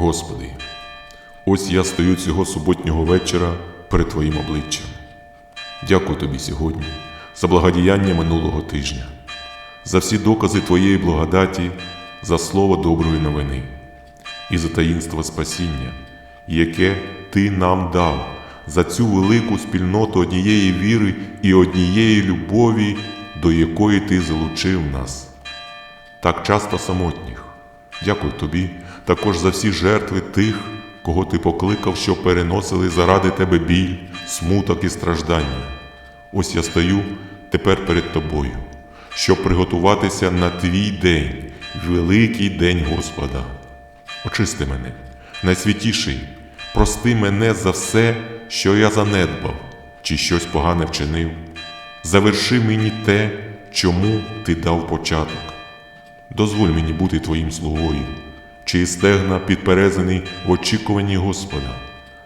Господи, ось я стою цього суботнього вечора перед Твоїм обличчям. Дякую Тобі сьогодні за благодіяння минулого тижня, за всі докази Твоєї благодаті, за слово доброї новини і за таїнство спасіння, яке Ти нам дав, за цю велику спільноту однієї віри і однієї любові, до якої Ти залучив нас так часто самотніх. Дякую тобі також за всі жертви тих, кого ти покликав, що переносили заради тебе біль, смуток і страждання. Ось я стою тепер перед тобою, щоб приготуватися на твій день, великий день Господа. Очисти мене, найсвятіший, прости мене за все, що я занедбав, чи щось погане вчинив. Заверши мені те, чому ти дав початок. Дозволь мені бути твоїм слугою, чиї стегна підперезаний в очікуванні Господа.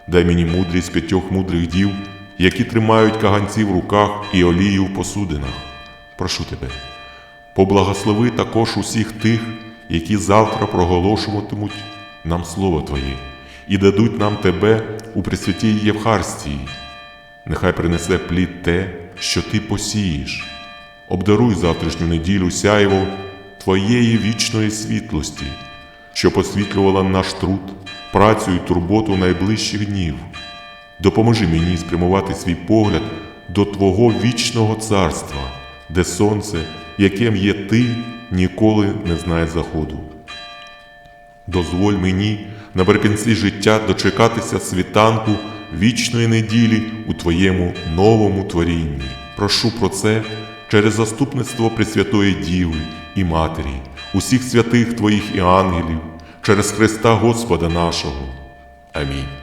Дай мені мудрість п'ятьох мудрих дів, які тримають каганці в руках і олію в посудинах. Прошу тебе, поблагослови також усіх тих, які завтра проголошуватимуть нам Слово Твоє і дадуть нам Тебе у Пресвятій Євхарстії. Нехай принесе плід те, що ти посієш. Обдаруй завтрашню неділю сяйво Твоєї вічної світлості, що посвітлювала наш труд, працю і турботу найближчих днів. Допоможи мені спрямувати свій погляд до Твого вічного царства, де сонце, яким є ти, ніколи не знає заходу. Дозволь мені наприкінці життя дочекатися світанку вічної неділі у Твоєму новому творінні. Прошу про це через заступництво Пресвятої Діви і Матері, усіх святих Твоїх і ангелів, через Христа Господа нашого. Амінь.